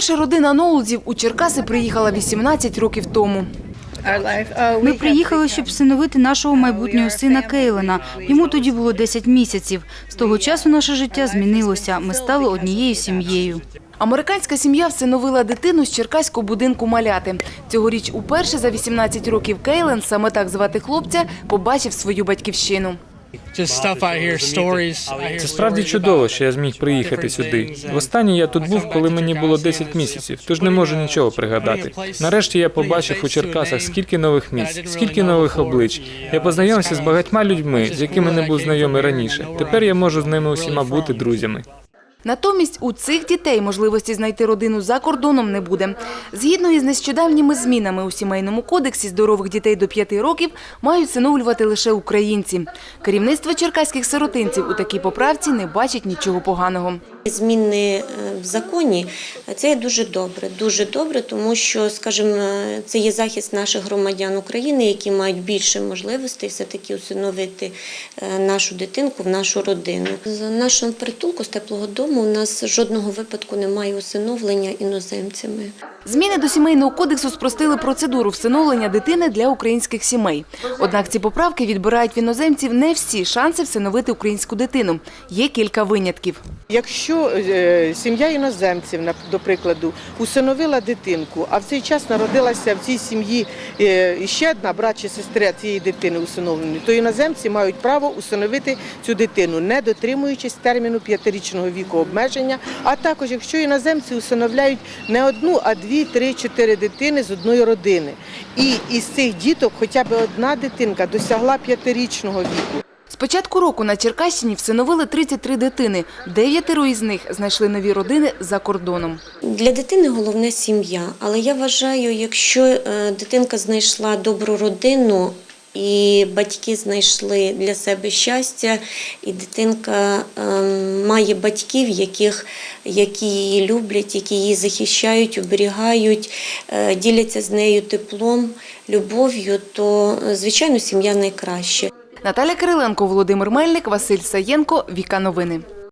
Уперше родина Ноулзів у Черкаси приїхала 18 років тому. Ми приїхали, щоб всиновити нашого майбутнього сина Кейлена. Йому тоді було 10 місяців. З того часу наше життя змінилося. Ми стали однією сім'єю. Американська сім'я всиновила дитину з черкаського будинку маляти. Цьогоріч уперше за 18 років Кейлен, саме так звати хлопця, побачив свою батьківщину. Just stuff I hear, stories. I hear Це справді чудово, що я зміг приїхати сюди. Востаннє я тут був, коли мені було 10 місяців, тож не можу нічого пригадати. Нарешті я побачив у Черкасах скільки нових місць, скільки нових облич. Я познайомився з багатьма людьми, з якими не був знайомий раніше. Тепер я можу з ними усіма бути друзями. Натомість у цих дітей можливості знайти родину за кордоном не буде. Згідно із нещодавніми змінами у сімейному кодексі, здорових дітей до 5 років мають всиновлювати лише українці. Керівництво черкаських сиротинців у такій поправці не бачить нічого поганого. Зміни е, в законі це дуже добре, дуже добре, тому що, скажімо, це є захист наших громадян України, які мають більше можливостей все-таки усиновити е, нашу дитинку в нашу родину. З нашого притулку з теплого дому у нас жодного випадку немає усиновлення іноземцями. Зміни до сімейного кодексу спростили процедуру всиновлення дитини для українських сімей. Однак ці поправки відбирають в іноземців не всі шанси всиновити українську дитину. Є кілька винятків. Якщо е, сім'я іноземців, до прикладу, усиновила дитинку, а в цей час народилася в цій сім'ї е, ще одна брат чи сестра цієї дитини усиновленої, то іноземці мають право усиновити цю дитину, не дотримуючись терміну п'ятирічного віку обмеження. А також, якщо іноземці усиновляють не одну, а дві, три, чотири дитини з одної родини. І із цих діток хоча б одна дитинка досягла п'ятирічного віку. З початку року на Черкащині всиновили 33 дитини. Дев'ятеро із них знайшли нові родини за кордоном. Для дитини головне сім'я, але я вважаю, якщо е, дитинка знайшла добру родину. І батьки знайшли для себе щастя, і дитинка ем, має батьків, яких, які її люблять, які її захищають, оберігають, е, діляться з нею теплом, любов'ю, то, е, звичайно, сім'я найкраще. Наталя Кириленко, Володимир Мельник, Василь Саєнко, Віка Новини.